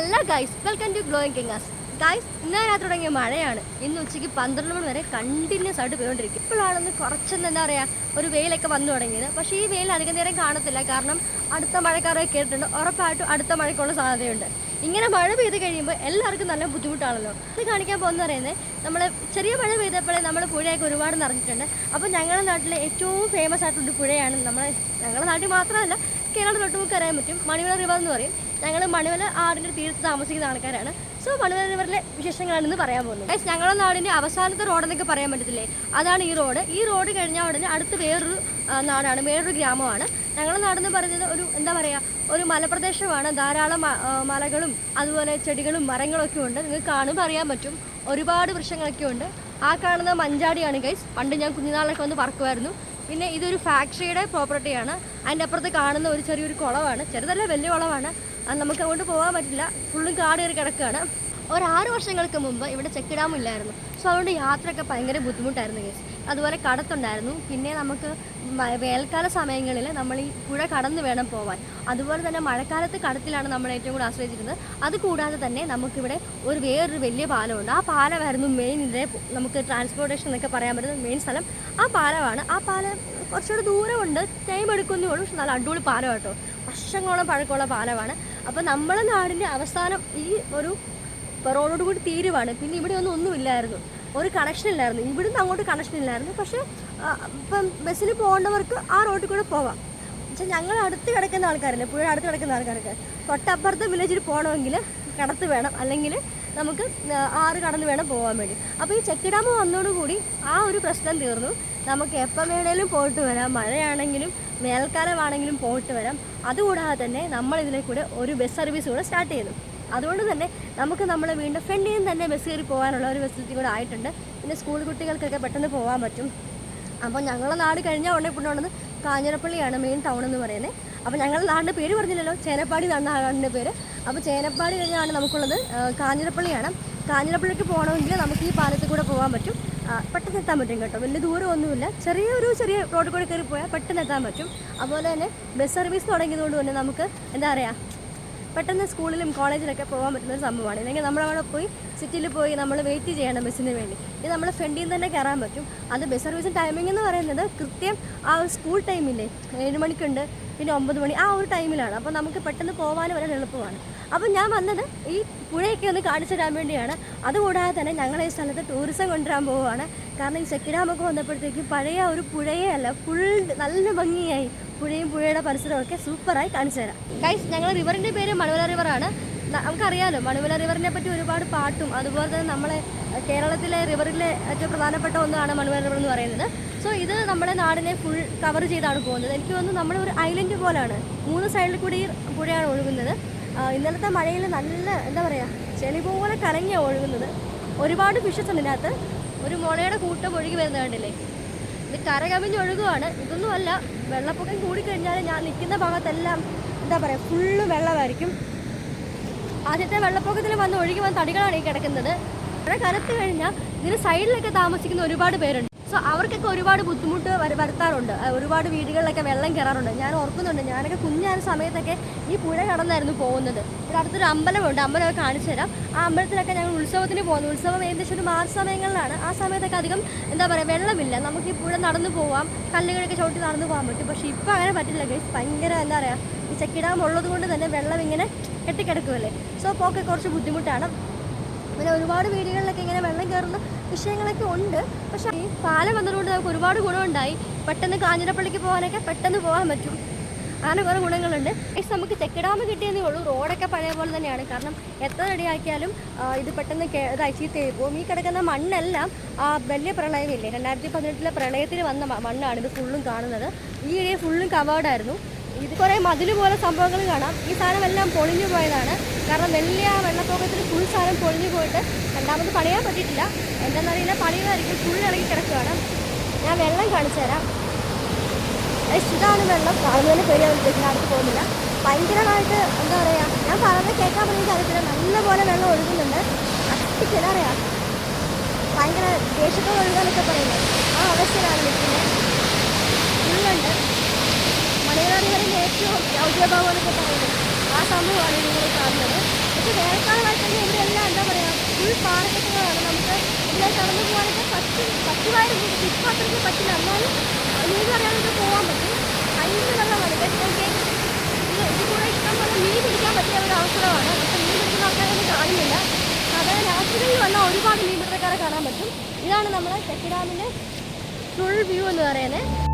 Hello guys welcome to glowing kings guys ഇന്നലെ തുടങ്ങിയ മഴയാണ്. ഇന്ന് ഉച്ചയ്ക്ക് പന്ത്രണ്ട് മണി വരെ കണ്ടിന്യൂസ് ആയിട്ട് പെയ്തുകൊണ്ടിരിക്കും ഇപ്പോഴാണെന്ന് കുറച്ചൊന്ന് എന്താ പറയുക ഒരു വെയിലൊക്കെ വന്നു തുടങ്ങിയത്. പക്ഷേ ഈ വെയിൽ അധികം നേരം കാണത്തില്ല. കാരണം അടുത്ത മഴക്കാരൊക്കെ കേട്ടിട്ടുണ്ട് ഉറപ്പായിട്ടും അടുത്ത മഴയ്ക്കുള്ള സാധ്യതയുണ്ട്. ഇങ്ങനെ മഴ പെയ്ത് കഴിയുമ്പോൾ എല്ലാവർക്കും നല്ല ബുദ്ധിമുട്ടാണല്ലോ. ഇത് കാണിക്കാൻ പോകുന്ന പറയുന്നത് നമ്മൾ ചെറിയ മഴ പെയ്തപ്പോഴേ നമ്മൾ പുഴയൊക്കെ ഒരുപാട് നിറഞ്ഞിട്ടുണ്ട്. അപ്പോൾ ഞങ്ങളുടെ നാട്ടിലെ ഏറ്റവും ഫേമസ് ആയിട്ടുള്ള പുഴയാണ് നമ്മളെ ഞങ്ങളുടെ നാട്ടിൽ മാത്രമല്ല കേരളത്തിൽ ഒട്ടുമുക്ക് അറിയാൻ പറ്റും. മണിമല റിവർ എന്ന് പറയും. ഞങ്ങൾ മണിമല ആടിന്റെ തീരത്ത് താമസിക്കുന്ന ആൾക്കാരാണ്. സോ മണിമല റിവറിലെ വിശേഷങ്ങളാണ് ഇന്ന് പറയാൻ പോകുന്നത്. Guys, ഞങ്ങളുടെ നാടിന്റെ അവസാനത്തെ റോഡെന്നൊക്കെ പറയാൻ പറ്റത്തില്ലേ? അതാണ് ഈ റോഡ്. ഈ റോഡ് കഴിഞ്ഞാൽ ഉടനെ അടുത്ത് വേറൊരു നാടാണ് വേറൊരു ഗ്രാമമാണ്. ഞങ്ങളുടെ നാടെന്ന് പറയുന്നത് ഒരു എന്താ പറയുക ഒരു മലപ്രദേശമാണ്. ധാരാളം മലകളും അതുപോലെ ചെടികളും മരങ്ങളൊക്കെ ഉണ്ട്. നിങ്ങൾക്ക് കാണുമ്പോൾ അറിയാൻ പറ്റും. ഒരുപാട് വൃക്ഷങ്ങളൊക്കെ ഉണ്ട്. ആ കാണുന്ന മഞ്ചാടിയാണ് ഗൈസ് പണ്ട് ഞാൻ കുഞ്ഞുനാളിലൊക്കെ വന്ന് പറക്കുമായിരുന്നു. പിന്നെ ഇതൊരു ഫാക്ടറിയുടെ പ്രോപ്പർട്ടിയാണ് അതിന്റെ അപ്പുറത്ത് കാണുന്ന ഒരു ചെറിയൊരു കുളമാണ്. ചെറുതല്ല വലിയ കുളമാണ്. നമുക്ക് അങ്ങോട്ട് പോകാൻ പറ്റില്ല. ഫുള്ളും കാട് കയറി കിടക്കുകയാണ്. ഒരു ആറ് വർഷങ്ങൾക്ക് മുമ്പ് ഇവിടെ ചെക്ക് ഡാം ഇല്ലായിരുന്നു സോ അതുകൊണ്ട് യാത്രയൊക്കെ ഭയങ്കര ബുദ്ധിമുട്ടായിരുന്നു കേസ് അതുപോലെ കടത്തുണ്ടായിരുന്നു. പിന്നെ നമുക്ക് വേനൽക്കാല സമയങ്ങളിൽ നമ്മൾ ഈ പുഴ കടന്ന് വേണം പോവാൻ. അതുപോലെ തന്നെ മഴക്കാലത്ത് കടത്തിലാണ് നമ്മൾ ഏറ്റവും കൂടുതൽ ആശ്രയിച്ചിരുന്നത്. അതുകൂടാതെ തന്നെ നമുക്കിവിടെ ഒരു വേറൊരു വലിയ പാലമുണ്ട്. ആ പാലമായിരുന്നു മെയിൻ ഇതിലെ നമുക്ക് ട്രാൻസ്പോർട്ടേഷൻ എന്നൊക്കെ പറയാൻ പറ്റുന്ന മെയിൻ സ്ഥലം. ആ പാലമാണ്. ആ പാലം കുറച്ചുകൂടെ ദൂരമുണ്ട്. ടൈം എടുക്കുന്നേ ഉള്ളൂ. പക്ഷെ നല്ല അടിപൊളി പാലം കേട്ടോ. വർഷങ്ങളോളം പഴക്കമുള്ള പാലമാണ്. അപ്പോൾ നമ്മുടെ നാടിന്റെ അവസാനം ഈ ഒരു റോഡോട് കൂടി തീരുവാണ്. പിന്നെ ഇവിടെ ഒന്നും ഒന്നുമില്ലായിരുന്നു. ഒരു കണക്ഷൻ ഇല്ലായിരുന്നു. ഇവിടുന്ന് അങ്ങോട്ട് കണക്ഷൻ ഇല്ലായിരുന്നു. പക്ഷേ ഇപ്പം ബസ്സിന് പോകേണ്ടവർക്ക് ആ റോഡിൽ കൂടെ പോവാം. പക്ഷെ ഞങ്ങൾ അടുത്ത് കിടക്കുന്ന ആൾക്കാരല്ലേ പുഴ അടുത്ത് കിടക്കുന്ന ആൾക്കാർക്ക് തൊട്ടപ്പുറത്തെ വില്ലേജിൽ പോകണമെങ്കിൽ കടത്ത് വേണം. അല്ലെങ്കിൽ നമുക്ക് ആറ് കടന്ന് വേണം പോകാൻ വേണ്ടി. അപ്പോൾ ഈ ചെക്ക് ഡാം വന്നതോടുകൂടി ആ ഒരു പ്രശ്നം തീർന്നു. നമുക്ക് എപ്പം വേണേലും പോയിട്ട് വരാം. മഴയാണെങ്കിലും വേനൽക്കാലമാണെങ്കിലും പോയിട്ട് വരാം. അതുകൂടാതെ തന്നെ നമ്മൾ ഇതിലെ കൂടെ ഒരു ബസ് സർവീസ് കൂടെ സ്റ്റാർട്ട് ചെയ്തു അതുകൊണ്ട് തന്നെ നമുക്ക് നമ്മളെ വീണ്ടും ഫ്രണ്ടിൽ നിന്ന് തന്നെ ബസ് കയറി പോകാനുള്ള ഒരു ഫെസിലിറ്റി കൂടെ ആയിട്ടുണ്ട്. പിന്നെ സ്കൂൾ കുട്ടികൾക്കൊക്കെ പെട്ടെന്ന് പോകാൻ പറ്റും. അപ്പോൾ ഞങ്ങളുടെ നാട് കഴിഞ്ഞ ഉടനെ കൊണ്ടുപോകുന്നത് കാഞ്ഞിരപ്പള്ളിയാണ് മെയിൻ ടൗൺ എന്ന് പറയുന്നത്. അപ്പോൾ ഞങ്ങളുടെ നാടിന്റെ പേര് പറഞ്ഞില്ലല്ലോ ചേനപ്പാടി എന്നാണ് നാടിന്റെ പേര്. അപ്പോൾ ചേനപ്പാടി കഴിഞ്ഞാണ് നമുക്കുള്ളത് ആ, കാഞ്ഞിരപ്പള്ളിയാണ്. കാഞ്ഞിരപ്പള്ളിക്ക് പോകണമെങ്കിൽ നമുക്ക് ഈ പാലത്തിൽ കൂടെ പോകാൻ പറ്റും. പെട്ടെന്ന് എത്താൻ പറ്റും കേട്ടോ. വലിയ ദൂരമൊന്നുമില്ല. ചെറിയൊരു ചെറിയ റോഡ് കൂടെ കയറി പോയാൽ പെട്ടെന്ന് എത്താൻ പറ്റും. അതുപോലെ തന്നെ ബസ് സർവീസ് തുടങ്ങിയതുകൊണ്ട് തന്നെ നമുക്ക് എന്താ പറയുക പെട്ടെന്ന് സ്കൂളിലും കോളേജിലൊക്കെ പോകാൻ പറ്റുന്ന ഒരു സംഭവമാണ്. ഇല്ലെങ്കിൽ നമ്മളവിടെ പോയി സിറ്റിയിൽ പോയി നമ്മൾ വെയിറ്റ് ചെയ്യണം ബസ്സിന് വേണ്ടി. ഇത് നമ്മൾ ഫ്രണ്ടിൽ നിന്ന് തന്നെ കയറാൻ പറ്റും. അത് ബസ് സർവീസ് ടൈമിംഗ് എന്ന് പറയുന്നത് കൃത്യം ആ സ്കൂൾ ടൈമില്ലേ ഏഴ് മണിക്കുണ്ട്. പിന്നെ ഒമ്പത് മണി ആ ഒരു ടൈമിലാണ്. അപ്പോൾ നമുക്ക് പെട്ടെന്ന് പോകാനും വളരെ എളുപ്പമാണ്. അപ്പോൾ ഞാൻ വന്നത് ഈ പുഴയൊക്കെ ഒന്ന് കാണിച്ചു തരാൻ വേണ്ടിയാണ്. അതുകൂടാതെ തന്നെ ഞങ്ങൾ ഈ സ്ഥലത്ത് ടൂറിസം കൊണ്ടുവരാൻ പോവുകയാണ്. കാരണം ഈ ചെക്കിടാമൊക്കെ വന്നപ്പോഴത്തേക്ക് പഴയ ഒരു പുഴയേ അല്ല ഫുൾ നല്ല ഭംഗിയായി പുഴയും പുഴയുടെ പരിസരമൊക്കെ സൂപ്പറായി കാണിച്ചു തരാം. കൈസ് ഞങ്ങൾ റിവറിന്റെ പേര് മണവല റിവറാണ് നമുക്കറിയാലോ മണിമല റിവറിനെ പറ്റി ഒരുപാട് പാട്ടും അതുപോലെ തന്നെ നമ്മളെ കേരളത്തിലെ റിവറിലെ ഏറ്റവും പ്രധാനപ്പെട്ട ഒന്നാണ് മണിമല റിവർ എന്ന് പറയുന്നത്. സോ ഇത് നമ്മുടെ നാടിനെ ഫുൾ കവർ ചെയ്താണ് പോകുന്നത്. എനിക്ക് തോന്നുന്നു നമ്മുടെ ഒരു ഐലൻഡ് പോലാണ്. മൂന്ന് സൈഡിൽ കൂടി പുഴയാണ് ഒഴുകുന്നത്. ഇന്നലത്തെ മഴയിൽ നല്ല എന്താ പറയുക ചെളി പോലെ കലങ്ങിയാണ് ഒഴുകുന്നത്. ഒരുപാട് ഫിഷസ് ഉണ്ട് ഇതിനകത്ത്. ഒരു മുളയുടെ കൂട്ടം ഒഴുകി വരുന്നത് കണ്ടില്ലേ? ഇത് കരകവിഞ്ഞൊഴുകുവാണ് ഇതൊന്നുമല്ല വെള്ളപ്പൊക്കം കൂടിക്കഴിഞ്ഞാൽ ഞാൻ നിൽക്കുന്ന ഭാഗത്തെല്ലാം എന്താ പറയുക ഫുള്ള് വെള്ളമായിരിക്കും. ആദ്യത്തെ വെള്ളപ്പൊക്കത്തിൽ വന്ന് ഒഴുകി വന്ന തടികളാണ് ഈ കിടക്കുന്നത്. മഴ കനത്ത് കഴിഞ്ഞാൽ ഇതിന് സൈഡിലൊക്കെ താമസിക്കുന്ന ഒരുപാട് പേരുണ്ട്. സോ അവർക്കൊക്കെ ഒരുപാട് ബുദ്ധിമുട്ട് വര- വരുത്താറുണ്ട്. ഒരുപാട് വീടുകളിലൊക്കെ വെള്ളം കയറാറുണ്ട് ഞാൻ ഓർക്കുന്നുണ്ട് ഞാനൊക്കെ കുഞ്ഞായ സമയത്തൊക്കെ ഈ പുഴ കടന്നായിരുന്നു പോകുന്നത്. ഇവിടെ അടുത്തൊരു അമ്പലമുണ്ട്. അമ്പലമൊക്കെ കാണിച്ചു തരാം. ആ അമ്പലത്തിലൊക്കെ ഞങ്ങൾ ഉത്സവത്തിന് പോകുന്നു ഉത്സവം ഏകദേശം ഒരു മാർച്ച് സമയങ്ങളിലാണ്. ആ സമയത്തൊക്കെ അധികം എന്താ പറയുക വെള്ളമില്ല. നമുക്ക് ഈ പുഴ നടന്നു പോവാം. കല്ലുകളൊക്കെ ചവിട്ടി നടന്നു പോകാൻ പറ്റും. പക്ഷേ ഇപ്പോൾ അങ്ങനെ പറ്റില്ല ഗൈസ് ഭയങ്കര എന്താ പറയുക ഈ ചെക്കിടാമുള്ളത് കൊണ്ട് തന്നെ വെള്ളം ഇങ്ങനെ കെട്ടിക്കിടക്കുമല്ലേ സോ പോക്കെ കുറച്ച് ബുദ്ധിമുട്ടാണ്. പിന്നെ ഒരുപാട് വീടുകളിലൊക്കെ ഇങ്ങനെ വെള്ളം കയറുന്ന വിഷയങ്ങളൊക്കെ ഉണ്ട്. പക്ഷേ ഈ പാലം വന്നതുകൊണ്ട് നമുക്ക് ഒരുപാട് ഗുണമുണ്ടായി. പെട്ടെന്ന് കാഞ്ഞിരപ്പള്ളിക്ക് പോകാനൊക്കെ പെട്ടെന്ന് പോകാൻ പറ്റും. അങ്ങനെ കുറേ ഗുണങ്ങളുണ്ട്. പക്ഷേ നമുക്ക് ചെക്കിടാമ്പ് കിട്ടിയതേ ഉള്ളൂ. റോഡൊക്കെ പഴയ പോലെ തന്നെയാണ്. കാരണം എത്ര റെഡിയാക്കിയാലും ഇത് പെട്ടെന്ന് ഇതായി ചീത്തയായി പോകും. ഈ കിടക്കുന്ന മണ്ണെല്ലാം ആ വലിയ പ്രളയമില്ലേ? രണ്ടായിരത്തി പതിനെട്ടിലെ പ്രളയത്തിൽ വന്ന മണ്ണാണ് ഇത് ഫുള്ളും കാണുന്നത്. ഈ ഏരിയ ഫുള്ളും കവേർഡായിരുന്നു ഇത് കുറേ മതിൽ പോലെ സംഭവങ്ങൾ കാണാം. ഈ സാധനം എല്ലാം പൊളിഞ്ഞു പോയതാണ്. കാരണം വലിയ വെള്ളപ്പൊക്കത്തിൽ ഫുൾ സാധനം പൊളിഞ്ഞു പോയിട്ട് രണ്ടാമത് പണിയാൻ പറ്റിയിട്ടില്ല. എന്താണെന്നറിയില്ല. പണിയുമായിരിക്കും ഫുൾ ഇളകി കിടക്കുകയാണ്. ഞാൻ വെള്ളം കാണിച്ചു തരാം. ഇതാണ് വെള്ളം. കാണുന്നതിന് ഉദ്ദേശിക്കുന്ന അടുത്ത് പോകുന്നില്ല. ഭയങ്കരമായിട്ട് എന്താ പറയുക ഞാൻ പറയുന്നത് കേൾക്കാൻ പറ്റുന്ന അറിയത്തില്ല നല്ലപോലെ വെള്ളം ഒഴുകുന്നുണ്ട്. അട്ടിക്ക് എന്താ ഭയങ്കര ദേഷ്യത്തോടെ ഒഴുകാനൊക്കെ പറയുന്നത്. ആ അവസ്ഥയിലാണ് നിൽക്കുന്നത്. ഫുള്ളുണ്ട് മലയാളികളിൽ ഏറ്റവും ഔദ്യോഗികഭാവം എന്നൊക്കെ പറയുന്നത് ആ സംഭവമാണ് നിങ്ങൾ കാണുന്നത്. പക്ഷേ എല്ലാം എന്താ പറയുക ഫുൾ പാറക്കെട്ടുകളാണ്. നമുക്ക് എല്ലാം കടന്നു പോകാനൊക്കെ പറ്റും പറ്റുമായിരുന്നു. ഇപ്പം അത്രയ്ക്ക് പറ്റില്ല. എന്നാലും നീന്തി അറിയാതെ പോകാൻ പറ്റും. ഭയങ്കര വെള്ളമാണ് പക്ഷേ ഇത് കൂടെ ഇഷ്ടം പോലെ മീൻ പിടിക്കാൻ പറ്റിയ ഒരു അവസരമാണ്. പക്ഷേ മീൻ പിടിക്കുന്ന ആൾക്കാരൊന്നും കാണുന്നില്ല. സാധാരണ രാത്രികളിൽ വന്നാൽ ഒരുപാട് മീൻ പിടുത്തക്കാരെ കാണാൻ പറ്റും. ഇതാണ് നമ്മളെ ചെക്കിഡാമിന്റെ ഫുൾ വ്യൂ എന്ന് പറയുന്നത്.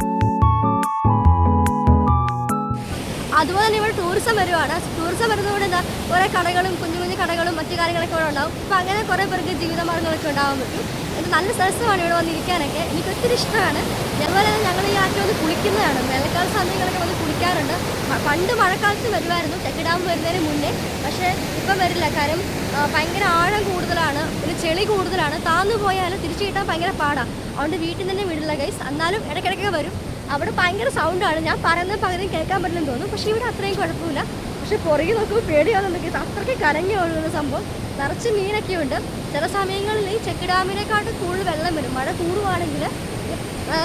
അതുപോലെ തന്നെ ഇവിടെ ടൂറിസം വരുവാണ്. ടൂറിസം വരുന്നതുകൊണ്ട് എന്താ? കുറേ കടകളും കുഞ്ഞു കുഞ്ഞു കടകളും മറ്റു കാര്യങ്ങളൊക്കെ ഇവിടെ ഉണ്ടാവും. അപ്പോൾ അങ്ങനെ കുറേ പേർക്ക് ജീവിതമാർഗങ്ങളൊക്കെ ഉണ്ടാവാൻ പറ്റും. ഇത് നല്ല രസമാണ് ഇവിടെ വന്നിരിക്കാനൊക്കെ എനിക്ക് ഒത്തിരി ഇഷ്ടമാണ്. അതുപോലെ തന്നെ ഞങ്ങൾ ഈ ആറ്റിൽ വന്ന് കുളിക്കുന്നതാണ്. വേനൽക്കാല സമയങ്ങളൊക്കെ വന്ന് കുളിക്കാറുണ്ട്. പണ്ട് മഴക്കാലത്ത് വരുമായിരുന്നു. ചെക്ക് ഡാം വരുന്നതിന് മുന്നേ. പക്ഷേ ഇപ്പം വരില്ല. കാര്യം ഭയങ്കര ആഴം കൂടുതലാണ്. പിന്നെ ചെളി കൂടുതലാണ്. താന്നു പോയാൽ തിരിച്ചു കിട്ടാൻ ഭയങ്കര പാടാണ് അതുകൊണ്ട് വീട്ടിൽ തന്നെ വിടില്ല ഗൈസ് എന്നാലും ഇടയ്ക്കിടയ്ക്ക് വരും. അവിടെ ഭയങ്കര സൗണ്ടാണ് ഞാൻ പറയുന്നത് പകരം കേൾക്കാൻ പറ്റില്ലെന്ന് തോന്നുന്നു. പക്ഷേ ഇവിടെ അത്രയും കുഴപ്പമില്ല. പക്ഷെ പുറകെ നോക്കുമ്പോൾ പേടിയാവുന്നുണ്ടെങ്കിൽ അത്രയ്ക്ക് കരഞ്ഞു ഒഴുകുന്ന സംഭവം. നിറച്ച് മീനൊക്കെ ഉണ്ട്. ചില സമയങ്ങളിൽ ഈ ചെക്ക് ഡാമിനെക്കാട്ടും കൂടുതൽ വെള്ളം വരും. മഴ കൂടുവാണെങ്കിൽ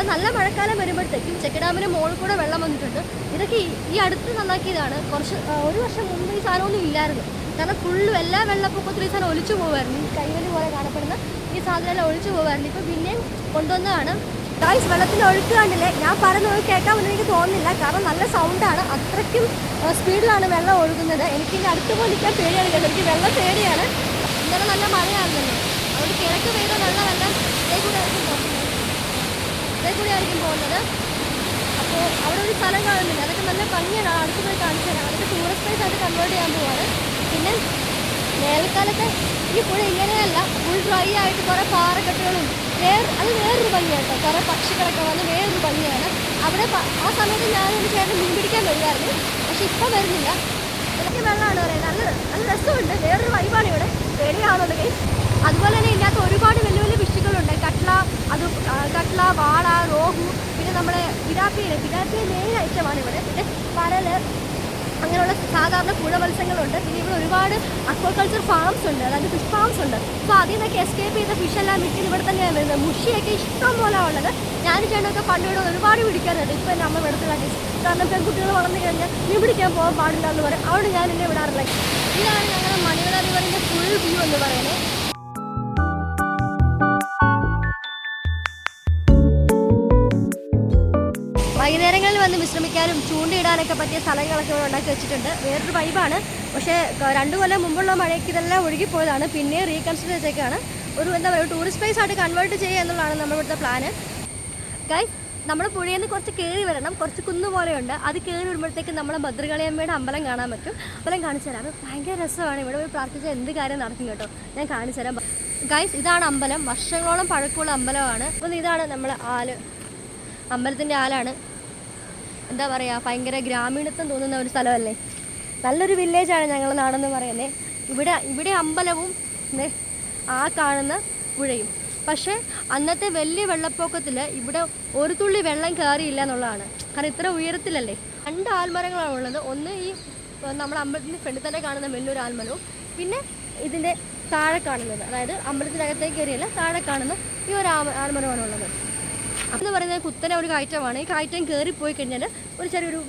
നല്ല മഴക്കാലം വരുമ്പോഴത്തേക്കും ചെക്ക് ഡാമിന് മുകളിൽ കൂടെ വെള്ളം വന്നിട്ടുണ്ട്. ഇതൊക്കെ ഈ- അടുത്ത് നന്നാക്കിയതാണ്. കുറച്ച് ഒരു വർഷം മുമ്പ് ഈ സാധനമൊന്നും ഇല്ലായിരുന്നു. കാരണം ഫുള്ളും എല്ലാ വെള്ളപ്പൊക്കത്തിലും ഈ സാധനം ഒലിച്ചു പോകുമായിരുന്നു ഈ കൈവലി പോലെ കാണപ്പെടുന്ന ഈ സാധനം എല്ലാം ഒലിച്ചു പോകുമായിരുന്നു ഇപ്പം പിന്നെയും കൊണ്ടുവന്നതാണ്. ഗായ്സ് വെള്ളത്തിൽ ഒഴുക്ക് കണ്ടില്ലേ? ഞാൻ പറഞ്ഞത് കേൾക്കാൻ പറ്റുന്ന എനിക്ക് തോന്നുന്നില്ല. കാരണം നല്ല സൗണ്ടാണ് അത്രയ്ക്കും സ്പീഡിലാണ് വെള്ളം ഒഴുകുന്നത്. എനിക്ക് ഇനി അടുത്ത് പോയി നിൽക്കാൻ പേടിയാണ് കേട്ടോ എനിക്ക് വെള്ളം പേടിയാണ്. ഇന്നലെ നല്ല മഴയാണല്ലോ അതുകൊണ്ട് കിഴക്ക് പെയ്ത വെള്ളം എല്ലാം ഇതേ കൂടെ ആയിരിക്കും പോകുന്നത്. ഇതേ കൂടെ ആയിരിക്കും പോകുന്നത്. അപ്പോൾ അവിടെ ഒരു സ്ഥലം കാണുന്നില്ല. അതൊക്കെ നല്ല ഭംഗിയാണ്. അടുത്ത് പോയി കാണിച്ചു തരാം. അതൊക്കെ ടൂറിസ്റ്റ് പ്ലേസ് ആയിട്ട് കൺവേർട്ട് ചെയ്യാൻ പോവാണ്. പിന്നെ വേനൽക്കാലത്ത് ഈ പുഴ ഇങ്ങനെയല്ല. ഫുൾ ഡ്രൈ ആയിട്ട് കുറേ പാറക്കെട്ടുകളും. വേറെ അത് വേറൊരു ഭംഗിയാണ് കേട്ടോ കുറേ പക്ഷികളൊക്കെ വന്ന് വേറൊരു ഭംഗിയാണ് അവിടെ ആ സമയത്ത് ഞാനൊരു ചേട്ടൻ മീൻ പിടിക്കാൻ വരുമായിരുന്നു പക്ഷെ ഇപ്പം വരുന്നില്ല. എനിക്ക് വെള്ളമാണ് പറയുന്നത് നല്ല നല്ല രസമുണ്ട്. വേറൊരു വൈബാണ് ഇവിടെ. പേടിയാണെന്നുണ്ടെങ്കിൽ. അതുപോലെ തന്നെ ഇതിനകത്ത് ഒരുപാട് വലിയ വലിയ ഫിഷുകളുണ്ട് കട്ട്ല അത് കട്ല വാള റോഹു പിന്നെ നമ്മുടെ പിരാപ്പിയിലെ പിതാപ്പിയെ നേരെ ഐറ്റമാണ് ഇവിടെ. പിന്നെ പരൽ അങ്ങനെയുള്ള സാധാരണ പുഴ മത്സ്യങ്ങളുണ്ട് പിന്നെ ഇവിടെ ഒരുപാട് അക്വാകൾച്ചർ ഫാംസ് ഉണ്ട്. അതായത് ഫിഷ് ഫാംസ് ഉണ്ട്. അപ്പോൾ അതിൽ നിന്നൊക്കെ എസ്കേപ്പ് ചെയ്ത ഫിഷ് എല്ലാം വിറ്റിന് ഇവിടെ തന്നെയാണ് വരുന്നത്. മുഷിയൊക്കെ ഇഷ്ടം പോലെ ഉള്ളത്. ഞാൻ ചേട്ടനൊക്കെ പണ്ട് ഇവിടെ ഒരുപാട് പിടിക്കാറുണ്ട്. ഇപ്പോൾ എന്റെ നമ്മൾ വെറുതെ കാരണം പെൺകുട്ടികൾ വളർന്നു കഴിഞ്ഞാൽ നീ പിടിക്കാൻ പോകാൻ പാടില്ല എന്ന് പറയും. അവിടെ ഞാൻ എന്നെ വിടാറില്ല. ഇതാണ് ഞങ്ങളുടെ മണിമല റിവറിന്റെ ഫുൾ വ്യൂ എന്ന് പറയുന്നത്. വന്ന് വിശ്രമിക്കാനും ചൂണ്ടയിടാനൊക്കെ പറ്റിയ സ്ഥലങ്ങളൊക്കെ ഇവിടെ ഉണ്ടാക്കി വെച്ചിട്ടുണ്ട്. വേറൊരു വൈബാണ് പക്ഷേ രണ്ട് കൊല്ലം മുമ്പുള്ള മഴയ്ക്ക് ഇതെല്ലാം ഒഴുകിപ്പോയതാണ്. പിന്നെ റീകൺസ്ട്രക്ട് ചെയ്തേക്കാണ്. ഒരു എന്താ പറയുക ടൂറിസ്റ്റ് പ്ലേസ് ആയിട്ട് കൺവേർട്ട് ചെയ്യുക എന്നുള്ളതാണ് നമ്മുടെ ഇവിടുത്തെ പ്ലാന് ഗൈസ് നമ്മൾ പുഴയിൽ നിന്ന് കുറച്ച് കയറി വരണം. കുറച്ച് കുന്നു പോലെയുണ്ട്. അത് കയറി വരുമ്പോഴത്തേക്ക് നമ്മൾ ഭദ്രകാളിയമ്മയുടെ അമ്പലം കാണാൻ പറ്റും. അമ്പലം കാണിച്ചു തരാം. ഭയങ്കര രസമാണ്. ഇവിടെ പോയി പ്രാർത്ഥിച്ചാൽ എന്ത് കാര്യം നടക്കും കേട്ടോ. ഞാൻ കാണിച്ചു തരാം. ഗൈസ് ഇതാണ് അമ്പലം. വർഷങ്ങളോളം പഴക്കമുള്ള അമ്പലമാണ്. അപ്പോൾ ഇതാണ് നമ്മൾ ആൽ. അമ്പലത്തിന്റെ ആലാണ്. എന്താ പറയുക ഭയങ്കര ഗ്രാമീണത്വം തോന്നുന്ന ഒരു സ്ഥലമല്ലേ? നല്ലൊരു വില്ലേജാണ് ഞങ്ങളുടെ നാടെന്ന് പറയുന്നത് ഇവിടെ ഇവിടെ അമ്പലവും ആ കാണുന്ന പുഴയും. പക്ഷേ അന്നത്തെ വലിയ വെള്ളപ്പൊക്കത്തിൽ ഇവിടെ ഒരു തുള്ളി വെള്ളം കയറിയില്ല എന്നുള്ളതാണ്. കാരണം ഇത്ര ഉയരത്തിലല്ലേ? രണ്ട് ആൽമരങ്ങളാണ് ഉള്ളത്. ഒന്ന് ഈ നമ്മുടെ അമ്പലത്തിന്റെ ഫ്രണ്ടിൽ തന്നെ കാണുന്ന വലിയൊരു ആൽമരവും. പിന്നെ ഇതിന്റെ താഴെ കാണുന്നത് അതായത് അമ്പലത്തിനകത്തേക്ക് കയറിയല്ല താഴെ കാണുന്ന ഈ ഒരു ആൽമരമാണ് ഉള്ളത്. എന്ന് പറയുന്നത് കുത്തനെ ഒരു കയറ്റമാണ്. ഈ കയറ്റം കയറിപ്പോയി കഴിഞ്ഞാൽ ഒരു ചെറിയൊരു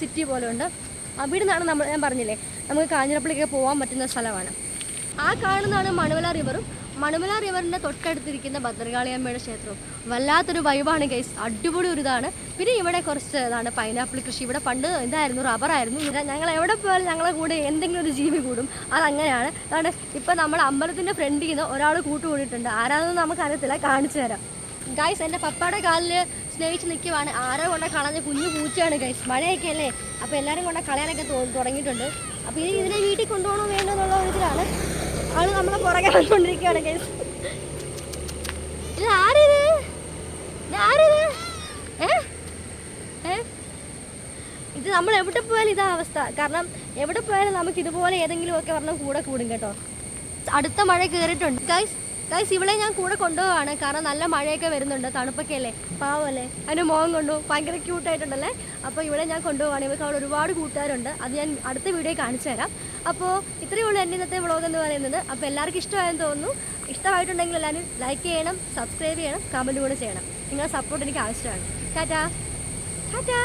സിറ്റി പോലെ ഉണ്ട് അവിടെ നിന്നാണ് നമ്മൾ ഞാൻ പറഞ്ഞില്ലേ നമുക്ക് കാഞ്ഞിരപ്പള്ളിക്ക് പോകാൻ പറ്റുന്ന സ്ഥലമാണ്. ആ കാണുന്നതാണ് മണുമല റിവറും മണുമല റിവറിന്റെ തൊട്ടടുത്തിരിക്കുന്ന ഭദ്രകാളിയമ്മയുടെ ക്ഷേത്രവും. വല്ലാത്തൊരു വൈബാണ് ഗൈസ് അടിപൊളി ഒരു ഇതാണ്. പിന്നെ ഇവിടെ കുറച്ച് ഇതാണ് പൈനാപ്പിൾ കൃഷി. ഇവിടെ പണ്ട് എന്തായിരുന്നു റബ്ബറായിരുന്നു ഞങ്ങൾ എവിടെ പോയാലും ഞങ്ങളെ കൂടെ എന്തെങ്കിലും ഒരു ജീവി കൂടും. അതങ്ങനെയാണ്. അതാണ് ഇപ്പം നമ്മുടെ അമ്പലത്തിന്റെ ഫ്രണ്ടിൽ നിന്ന് ഒരാൾ കൂട്ടുകൂടിയിട്ടുണ്ട്. ആരാണെന്ന് നമുക്കറിയത്തില്ല. കാണിച്ചു തരാം. ഗൈസ് എന്റെ പപ്പയുടെ കാലിൽ സ്നേഹിച്ച് നിൽക്കുവാണ് ആരോ കൊണ്ട കളഞ്ഞ കുഞ്ഞു പൂച്ചയാണ് ഗൈസ് മഴയൊക്കെ അല്ലേ? അപ്പോൾ എല്ലാവരും കൊണ്ട കളയാനൊക്കെ തുടങ്ങിയിട്ടുണ്ട്. അപ്പോൾ ഇനി ഇതിനെ വീട്ടിൽ കൊണ്ടുപോകണോ വേണ്ടോ എന്നുള്ള ഇതിലാണ്. ആൾ നമ്മളെ പുറകെ വന്നുകൊണ്ടിരിക്കുകയാണ് ഗൈസ് ഇത് ആരിത്? ഇത് ഇത് നമ്മൾ എവിടെ പോയാലും ഇതാ അവസ്ഥ. കാരണം എവിടെ പോയാലും നമുക്ക് ഇതുപോലെ ഏതെങ്കിലുമൊക്കെ പറഞ്ഞാൽ കൂടെ കൂടും കേട്ടോ. അടുത്ത മഴ കയറിയിട്ടുണ്ട് ഗൈസ് ഗൈസ് ഇവളെ ഞാൻ കൂടെ കൊണ്ടുപോവാണ്. കാരണം നല്ല മഴയൊക്കെ വരുന്നുണ്ട്. തണുപ്പൊക്കെ അല്ലേ പാവല്ലേ അതിന് മോഹം കൊണ്ടു. ഭയങ്കര ക്യൂട്ടായിട്ടുണ്ടല്ലേ അപ്പോൾ ഇവിടെ ഞാൻ കൊണ്ടുപോവാണ്. ഇവർക്ക് അവിടെ ഒരുപാട് കൂട്ടുകാരുണ്ട്. അത് ഞാൻ അടുത്ത വീഡിയോ കാണിച്ചു തരാം. അപ്പോൾ ഇത്രയേ ഉള്ളൂ എന്റെ ഇന്നത്തെ വ്ളോഗ് എന്ന് പറയുന്നത്. അപ്പോൾ എല്ലാവർക്കും ഇഷ്ടമായെന്ന് തോന്നുന്നു. ഇഷ്ടമായിട്ടുണ്ടെങ്കിൽ എല്ലാവരും ലൈക്ക് ചെയ്യണം സബ്സ്ക്രൈബ് ചെയ്യണം കമന്റ് കൂടെ ചെയ്യണം. നിങ്ങളുടെ സപ്പോർട്ട് എനിക്ക് ആവശ്യമാണ്. ടാറ്റാ ടാറ്റാ